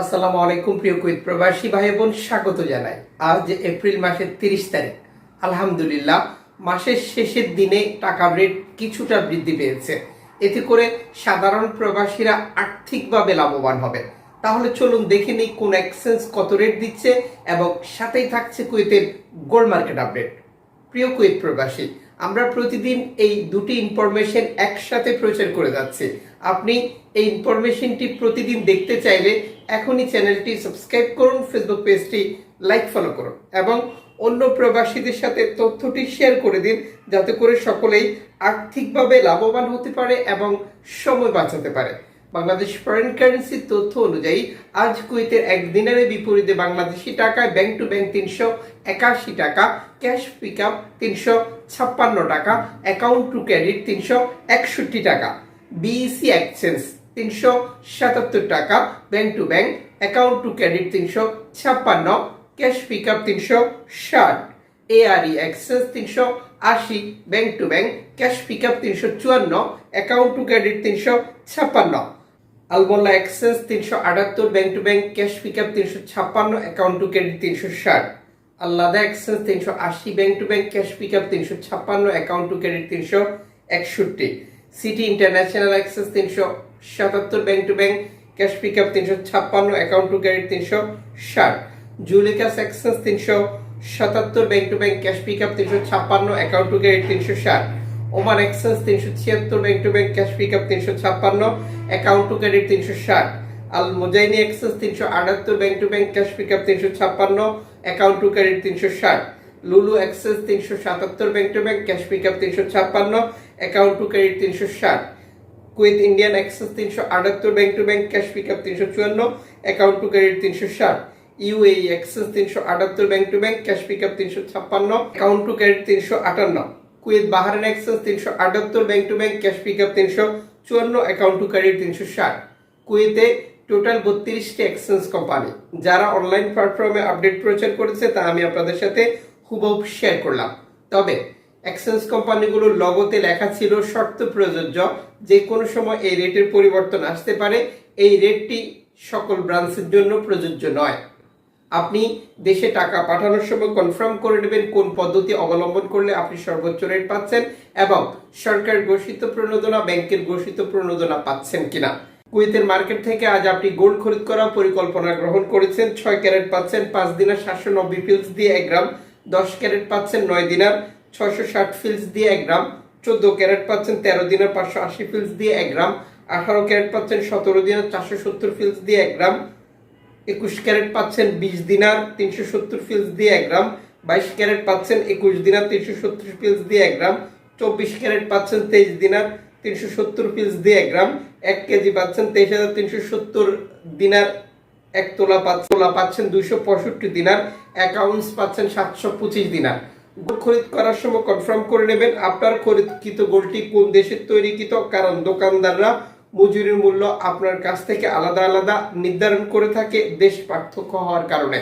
আসসালামু আলাইকুম প্রিয় কুইত প্রবাসী ভাই বোন স্বাগত জানাই। আজ এপ্রিল মাসের তিরিশ তারিখ। আলহামদুলিল্লাহ, মাসের শেষের দিনে টাকার রেট কিছুটা বৃদ্ধি পেয়েছে। এতে করে সাধারণ প্রবাসীরা আর্থিকভাবে লাভবান হবে। তাহলে চলুন দেখে নিই কোন এক্সচেঞ্জ কত রেট দিচ্ছে এবং সাথেই থাকছে কুয়েতের গোল্ড মার্কেট আপডেট। প্রিয় কুয়েত প্রবাসী, আমরা প্রতিদিন এই দুটি ইনফরমেশন একসাথে প্রচার করে যাচ্ছি। আপনি এই ইনফরমেশনটি প্রতিদিন দেখতে চাইলে এখনই চ্যানেলটি সাবস্ক্রাইব করুন ফেসবুক পেজটি লাইক ফলো করুন এবং অন্য প্রবাসীদের সাথে তথ্যটি শেয়ার করে দিন যাতে করে সকলেই আর্থিকভাবে লাভবান হতে পারে এবং সময় বাঁচাতে পারে। বাংলাদেশ ফরেন কারেন্সির তথ্য অনুযায়ী আজ কুয়েতের এক দিনারের বিপরীতে বাংলাদেশি টাকায় ব্যাংক টু ব্যাংক তিনশো একাশি টাকা ক্যাশ পিক আপ তিনশো ছাপ্পান্ন টাকা অ্যাকাউন্ট টু ক্রেডিট তিনশো একষট্টি টাকা। বিইসি এক্সচেঞ্জ তিনশো সাতাত্তর টাকা bank to bank account to credit তিনশো ছাপ্পান্ন ক্যাশ পিক আপ তিনশো ষাট এআরই এক্সেস তিনশো আশি bank to bank cash pick up তিনশো চুয়ান্ন অ্যাকাউন্ট টু ক্রেডিট তিনশো ছাপ্পান্ন আলমোল্লা এক্সেস তিনশো আটাত্তর bank to bank cash pick up তিনশো ছাপ্পান্ন অ্যাকাউন্ট টু ক্রেডিট তিনশো ষাট আল্লাদা এক্সেস তিনশো আশি bank to bank cash pick up তিনশো ছাপ্পান্ন অ্যাকাউন্ট টু ক্রেডিট তিনশো একষট্টি সিটি ইন্টারন্যাশনাল এক্সেস তিনশো সাতাত্তর bank to bank cash pick up তিনশো ছাপ্পান্ন অ্যাকাউন্ট টু ক্রেডিট তিনশো ষাট। জুলিকাস এক্সেস তিনশো সাতাত্তর bank to bank cash pick up তিনশো ছাপ্পান্ন অ্যাকাউন্ট টু ক্রেডিট তিনশো ষাট। ওমান এক্সেস তিনশো ছিয়াত্তর bank to bank cash pick up তিনশো ছাপ্পান্ন অ্যাকাউন্ট টু ক্রেডিট তিনশো ষাট। আল মোজাইনি এক্সেস তিনশো আটাত্তর bank to bank cash pick up তিনশো ছাপ্পান্ন অ্যাকাউন্ট টু ক্রেডিট তিনশো ষাট। লুলু এক্সেস তিনশো সাতাত্তর, bank to bank, cash pick up তিনশো ছাপ্পান্ন, অ্যাকাউন্ট টু ক্রেডিট তিনশো ষাট কুইথ ইন্ডিয়ান এক্সেস তিনশো আটাত্তর, bank to bank, cash pick up তিনশো চুয়ান্ন, অ্যাকাউন্ট টু ক্রেডিট তিনশো ষাট, ইউএই এক্সেস তিনশো আটাত্তর, bank to bank, cash pick up তিনশো ছাপ্পান্ন, অ্যাকাউন্ট টু ক্রেডিট তিনশো আটান্ন কুয়েত বাহারান এক্সেস তিনশো আটাত্তর, bank to bank, cash pick up তিনশো চুয়ান্ন, অ্যাকাউন্ট টু ক্রেডিট তিনশো ষাট কুয়েতে টোটাল বত্রিশটি এক্সচেঞ্জ কোম্পানি। যারা অনলাইন প্ল্যাটফর্মে আপডেট প্রচার করেছে তা আমি আপনাদের সাথে হুবহু শেয়ার করলাম। তবে এক্সচেঞ্জ কোম্পানিগুলোর লগতে লেখা ছিল শর্ত প্রযোজ্য, যে কোনো সময় এই রেটের পরিবর্তন আসতে পারে। এই রেটটি সকল ব্রাঞ্চের জন্য প্রযোজ্য নয়। আপনি দেশে টাকা পাঠানোর সময় কনফার্ম করে নেবেন কোন পদ্ধতি অবলম্বন করলে আপনি সর্বোচ্চ রেট পাচ্ছেন এবং সরকার ঘোষিত প্রণোদনা, ব্যাংকের ঘোষিত প্রণোদনা পাচ্ছেন কিনা। কুয়েতের মার্কেট থেকে আজ আপনি গোল্ড খরিদ করার পরিকল্পনা গ্রহণ করেছেন। ছয় ক্যারেট পাচ্ছেন, পাঁচ দিনার সাতশো নব্বই ফিলস দিয়ে এক গ্রাম। দশ ক্যারেট পাচ্ছেন নয় দিনার, ছয়শো ষাট ফিলস দিয়ে এক গ্রাম, চোদ্দ ক্যারেট পাচ্ছেন তেরো দিনের, পাঁচশো আশি ফিলস দিয়ে এক গ্রাম, আঠারো ক্যারেট পাচ্ছেন সতেরো দিনের, চারশো সত্তর ফিলস দিয়ে এক গ্রাম, একুশ ক্যারেট পাচ্ছেন বিশ দিনার, তিনশো সত্তর ফিলস দিয়ে এক গ্রাম, বাইশ ক্যারেট পাচ্ছেন একুশ দিনার, তিনশো সত্তর ফিলস দিয়ে এক গ্রাম, চব্বিশ ক্যারেট পাচ্ছেন তেইশ দিনার, তিনশো সত্তর ফিলস দিয়ে এক গ্রাম, এক কেজি পাচ্ছেন তেইশ হাজার তিনশো সত্তর দিনার এক তোলা পাঁচ তোলা পাচ্ছেন দুইশো পঁয়ষট্টি দিনার অ্যাকাউন্টস পাচ্ছেন সাতশো পঁচিশ দিনার। খরিদ করার সময় কনফার্ম করে নেবেন আপনার খরিদকৃত গোলটি কোন দেশের তৈরিকৃত, কারণ দোকানদাররা মজুরির মূল্য আপনার কাছ থেকে আলাদা আলাদা নির্ধারণ করে থাকে, দেশ পার্থক্য হওয়ার কারণে।